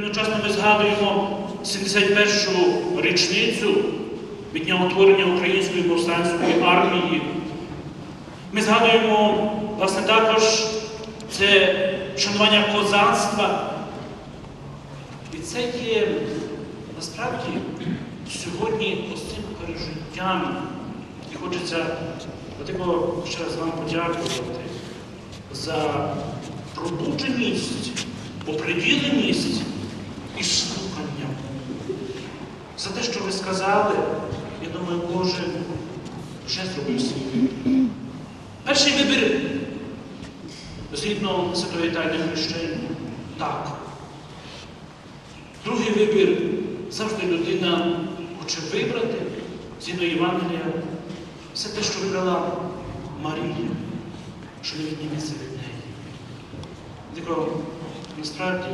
Одночасно ми згадуємо 71-шу річницю від дня утворення Української повстанської армії. Ми згадуємо, власне, також це шанування козацтва. І це є насправді сьогодні ось цим пережиттям. І хочеться Владико, ще раз вам подякувати за пробудженість, оприділеність і слухання. За те, що ви сказали, я думаю, кожен вже зробив свій. Перший вибір згідно Святої Тайни хрещення так. Другий вибір завжди людина хоче вибрати згідно Євангелія все те, що вибрала Марія, що не відніметься від неї. Дико, насправді,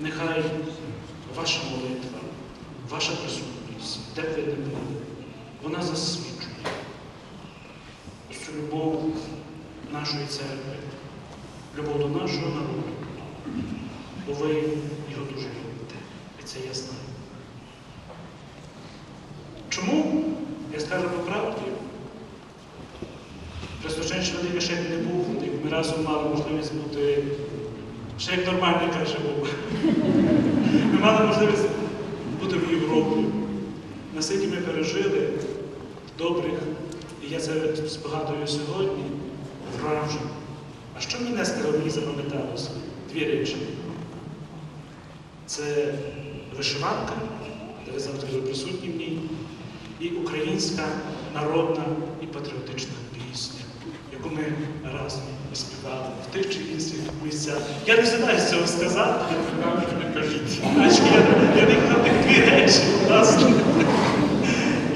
нехай ваша молитва, ваша присутність, де б ви не були, вона засвідчує цю любов нашої церкви, любов до нашого народу, бо ви його дуже любите. І це я знаю. Чому? Я скажу по правді. Пресвященний Великий не був, ми разом мали можливість бути ще як нормальний каже був. Ми мали можливість бути в Європі. Наскільки ми пережили добрих, і я це спогадую сьогодні, вражень. А що мене мені запам'яталося? Дві речі. Це вишиванка, де ви завжди були присутні в ній, і українська народна і патріотична пісня, яку ми разом співали в тих чи інших місцях. Я не знаю з цього сказати, я кажу, не кажіть. Значить, я, не хотів тих дві речі, власне.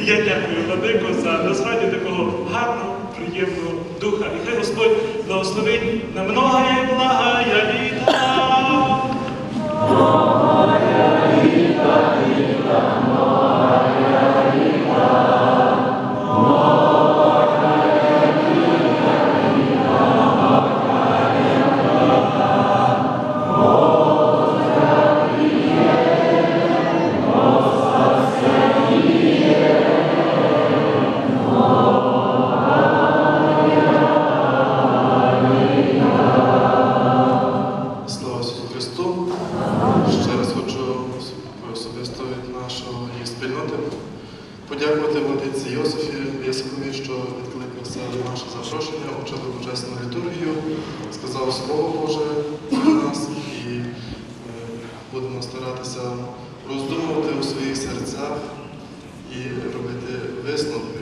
Я дякую Владику за насправді такого гарного, приємного духа. І хай Господь благословить на многое благая подякувати владиці Йосифі Єсикові, що відкликався на наше запрошення, почали почесну літургію, сказав Слово Боже для нас і е, будемо старатися роздумувати у своїх серцях і робити висновки